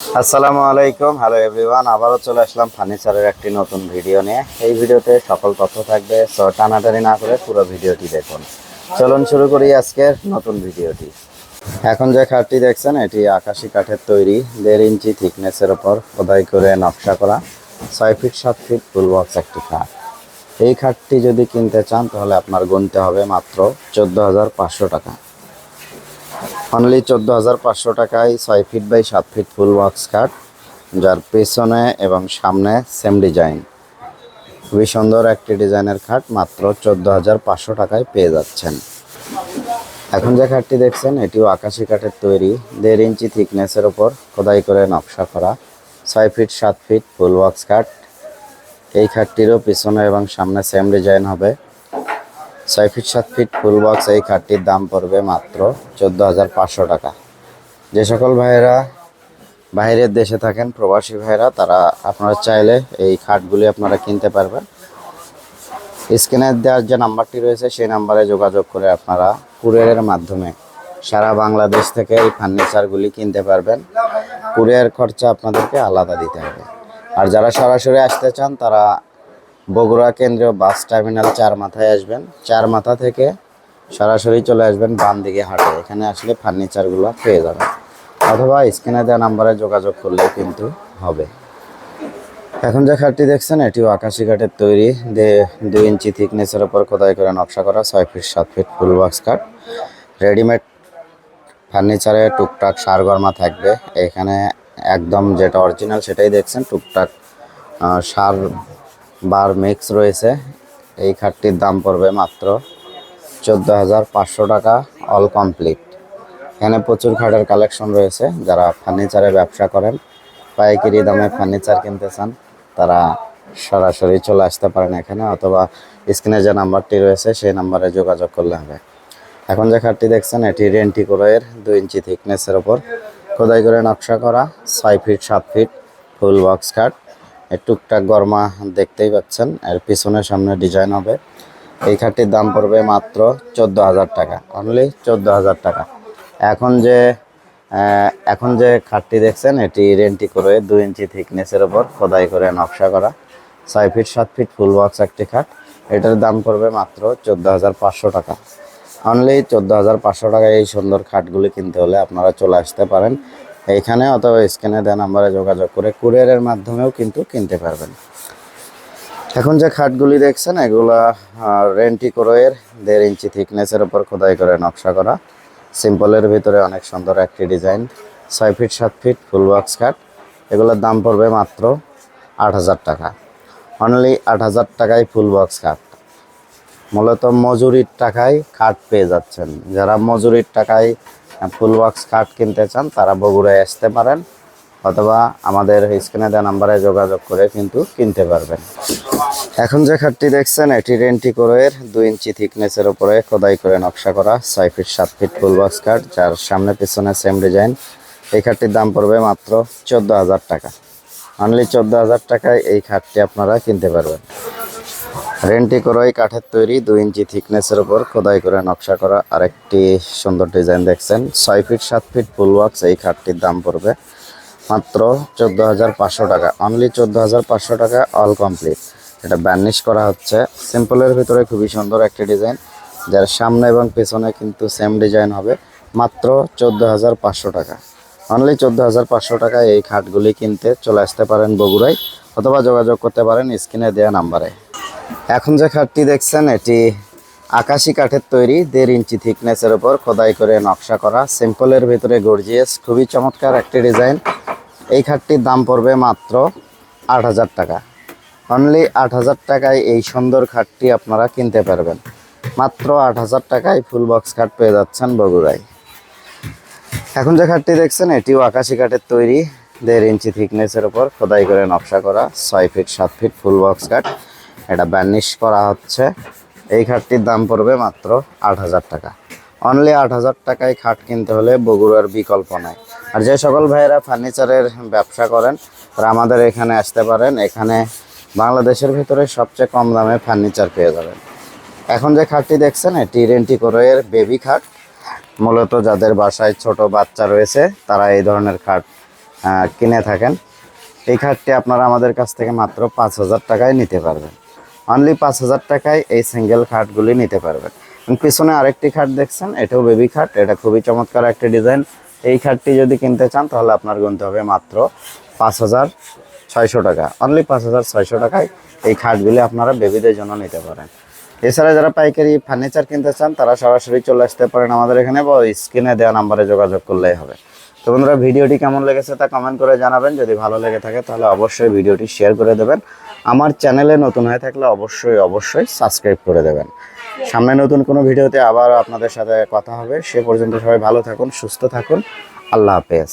আসসালামু আলাইকুম। Hello everyone আবারও চলে আসলাম ফার্নিচারের একটি নতুন ভিডিও নিয়ে। এই ভিডিওতে সকল তথ্য থাকবে সো টানাটানি না করে পুরো ভিডিওটি দেখুন। চলুন শুরু করি আজকের নতুন ভিডিওটি। এখন যে খাটটি দেখছেন, এটি আকাশি কাঠের তৈরি, দেড় ইঞ্চি থিকনেসের ওপর খোদাই করে নকশা করা, ছয় ফিট, সাত ফিট ফুল বক্স একটি খাট। এই খাটটি যদি কিনতে চান, তাহলে আপনার গুনতে হবে মাত্র চোদ্দ হাজার পাঁচশো টাকা। অনলি চোদ্দ হাজার পাঁচশো টাকায় ছয় ফিট বাই সাত ফিট ফুল বক্স কাট যার পেছনে এবং সামনে সেম ডিজাইন খুবই সুন্দর একটি ডিজাইনের খাট মাত্র চোদ্দ হাজার পাঁচশো টাকায় পেয়ে যাচ্ছেন। এখন যে খাটটি দেখছেন, এটিও আকাশি কাঠের তৈরি। দেড় ইঞ্চি থিকনেসের ওপর খোদাই করে নকশা করা। ছয় ফিট সাত ফিট ফুল বক্স কাট এই খাটটিরও পিছনে এবং সামনে সেম ডিজাইন হবে। ছয় ফিট সাত ফিট ফুল বক্স এই খাটটির দাম পড়বে মাত্র চোদ্দ হাজার পাঁচশো টাকা। যে সকল ভাইয়েরা বাইরের দেশে থাকেন, প্রবাসী ভাইয়েরা, তারা আপনারা চাইলে এই খাটগুলি আপনারা কিনতে পারবেন। স্ক্রিনে দেওয়ার যে নাম্বারটি রয়েছে, সেই নাম্বারে যোগাযোগ করে আপনারা কুরিয়ারের মাধ্যমে সারা বাংলাদেশ থেকে এই ফার্নিচারগুলি কিনতে পারবেন। কুরিয়ার খরচা আপনাদেরকে আলাদা দিতে হবে। আর যারা সরাসরি আসতে চান, তারা বগুড়া কেন্দ্রীয় বাস টার্মিনাল চার মাথায় আসবেন। চার মাথা থেকে সরাসরি চলে আসবেন বাম দিকে হাটে। এখানে আসলে ফার্নিচারগুলো পেয়ে যাবেন। অথবা স্ক্রিনে দেওয়া নাম্বারে যোগাযোগ করলে কিন্তু হবে। এখন যে খাটটি দেখছেন, এটিও আকাশি কাঠের তৈরি। দুই ইঞ্চি থিকনেসের ওপর খোদাই করে নকশা করা ছয় ফিট, সাত ফিট ফুল বক্স কাঠ। রেডিমেড ফার্নিচারে টুকটাক সারগরমা থাকবে। এখানে একদম যেটা অরিজিনাল সেটাই দেখছেন, টুকটাক সার বার মিক্স রয়েছে। এই খাটটির দাম পড়বে মাত্র চোদ্দ হাজার পাঁচশো টাকা অল কমপ্লিট এখানে প্রচুর খাটের কালেকশন রয়েছে। যারা ফার্নিচারে ব্যবসা করেন, পাইকারি দামে ফার্নিচার কিনতে চান, তারা সরাসরি চলে আসতে পারেন এখানে, অথবা স্ক্রিনে যে নাম্বারটি রয়েছে, সেই নাম্বারে যোগাযোগ করলে হবে। এখন যে খাটটি দেখছেন, এটি রেন্টি কোরের দুই ইঞ্চি থিকনেসের ওপর খোদাই করে নকশা করা, ছয় ফিট সাত ফিট ফুল বক্স খাট। টুকটাক গরমা দেখতেই পাচ্ছেন। এর পিছনে সামনে ডিজাইন হবে। এই খাটটির দাম পড়বে মাত্র চোদ্দ হাজার টাকা। অনলি চোদ্দ হাজার টাকা। এখন যে এখন যে খাটটি দেখছেন, এটি রেন্টি করে দুই ইঞ্চি থিকনেসের ওপর খোদাই করে নকশা করা। ছয় ফিট সাত ফিট ফুল বক্স একটি খাট। এটার দাম পড়বে মাত্র চোদ্দ হাজার পাঁচশো টাকা। অনলি চোদ্দ হাজার পাঁচশো টাকায় এই সুন্দর খাটগুলি কিনতে হলে আপনারা চলে আসতে পারেন। এইখানে অথবা স্ক্রিনে দেওয়া নাম্বারে যোগাযোগ করে কুরিয়ারের মাধ্যমেও কিন্তু কিনতে পারবেন। এখন যে খাটগুলি দেখছেন, এগুলা রেন্টি কোরোয়ের, দেড় ইঞ্চি থিকনেসের উপর খোদাই করে নকশা করা। সিম্পলের ভিতরে অনেক সুন্দর একটি ডিজাইন, ছয় ফিট, সাত ফিট, ফুল বক্স খাট। এগুলোর দাম পড়বে মাত্র আট হাজার টাকা। অনলি আট হাজার টাকায় ফুল বক্স খাট। মূলত মজুরির টাকায় খাট পেয়ে যাচ্ছেন। যারা মজুরির টাকায় ফুল বক্স খাট কিনতে চান, তারা বগুড়ায় আসতে পারেন, অথবা আমাদের স্ক্রিনে দেওয়া নাম্বারে যোগাযোগ করে কিন্তু কিনতে পারবেন। এখন যে খাটটি দেখছেন, এটি রেন্টি কোরের দুই ইঞ্চি থিকনেসের উপরে খোদাই করে নকশা করা, ছয় ফিট সাত ফিট ফুল বক্স কাঠ যার সামনে পিছনে সেম ডিজাইন এই খাটটির দাম পড়বে মাত্র চোদ্দ হাজার টাকা। অনলি চোদ্দ হাজার টাকায় এই খাটটি আপনারা কিনতে পারবেন। রেন্টি করোই, কাঠের তৈরি, দুই ইঞ্চি থিকনেসের উপর খোদাই করে নকশা করা আরেকটি সুন্দর ডিজাইন দেখছেন। ছয় ফিট সাত ফিট ফুল বক্স এই খাটটির দাম পড়বে মাত্র চোদ্দ হাজার পাঁচশো টাকা। অনলি চোদ্দ হাজার পাঁচশো টাকা অল কমপ্লিট এটা বার্নিশ করা হচ্ছে। সিম্পলের ভিতরে খুবই সুন্দর একটি ডিজাইন যার সামনে এবং পেছনে কিন্তু সেম ডিজাইন হবে। মাত্র চোদ্দ হাজার পাঁচশো টাকা। অনলি চোদ্দ হাজার পাঁচশো টাকায় এই খাটগুলি কিনতে চলে আসতে পারেন বগুড়ায় অথবা যোগাযোগ করতে পারেন স্ক্রিনে দেওয়া নাম্বারে। এখন যে খাটটি দেখছেন, এটি আকাশি কাঠের তৈরি, দেড় ইঞ্চি থিকনেসের ওপর খোদাই করে নকশা করা, সিম্পলের ভিতরে গর্জিয়াস, খুবই চমৎকার একটি ডিজাইন। এই খাটটির দাম পড়বে মাত্র আট হাজার টাকা। অনলি আট হাজার টাকায় এই সুন্দর খাটটি আপনারা কিনতে পারবেন। মাত্র আট হাজার টাকায় ফুল বক্স খাট পেয়ে যাচ্ছেন বগুড়ায়। এখন যে খাটটি দেখছেন, এটিও আকাশি কাঠের তৈরি, দেড় ইঞ্চি থিকনেসের উপর খোদাই করে নকশা করা, ছয় ফিট, সাত ফিট ফুল বক্স কাঠ এটা বার্নিশ করা হচ্ছে। এই খাটটির দাম পড়বে মাত্র আট হাজার টাকা। অনলি আট হাজার টাকায় খাট কিনতে হলে বগুড়ার বিকল্প নাই। আর যে সকল ভাইয়েরা ফার্নিচারের ব্যবসা করেন, তারা আমাদের এখানে আসতে পারেন। এখানে বাংলাদেশের ভিতরে সবচেয়ে কম দামে ফার্নিচার পেয়ে যাবেন। এখন যে খাটটি দেখছেন, এটি রেন্টি কোরের বেবি খাট। মূলত যাদের বাসায় ছোট বাচ্চা রয়েছে, তারা এই ধরনের খাট কিনে থাকেন। এই খাটটি আপনারা আমাদের কাছ থেকে মাত্র পাঁচ হাজার টাকায় নিতে পারবেন। অনলি পাঁচ হাজার টাকায় এই সিঙ্গেল খাটগুলি নিতে পারবেন। পিছনে আরেকটি খাট দেখছেন, এটাও বেবি খাট, এটা খুবই চমৎকার একটি ডিজাইন এই খাটটি যদি কিনতে চান, তাহলে আপনার গুনতে হবে মাত্র পাঁচ হাজার ছয়শো টাকা। অনলি পাঁচ হাজার ছয়শো টাকায় এই খাটগুলি আপনারা বেবিদের জন্য নিতে পারেন। এছাড়া যারা পাইকারি ফার্নিচার কিনতে চান, তারা সরাসরি চলে আসতে পারেন আমাদের এখানে বা স্ক্রিনে দেওয়া নাম্বারে যোগাযোগ করলেই হবে। তো বন্ধুরা, ভিডিওটি কেমন লেগেছে তা কমেন্ট করে জানাবেন। যদি ভালো লেগে থাকে, তাহলে অবশ্যই ভিডিওটি শেয়ার করে দেবেন। আমার চ্যানেলে নতুন হয়ে থাকলে অবশ্যই অবশ্যই সাবস্ক্রাইব করে দেবেন। সামনে নতুন কোনো ভিডিওতে আবার আপনাদের সাথে কথা হবে। সে পর্যন্ত সবাই ভালো থাকুন, সুস্থ থাকুন। আল্লাহ হাফেজ।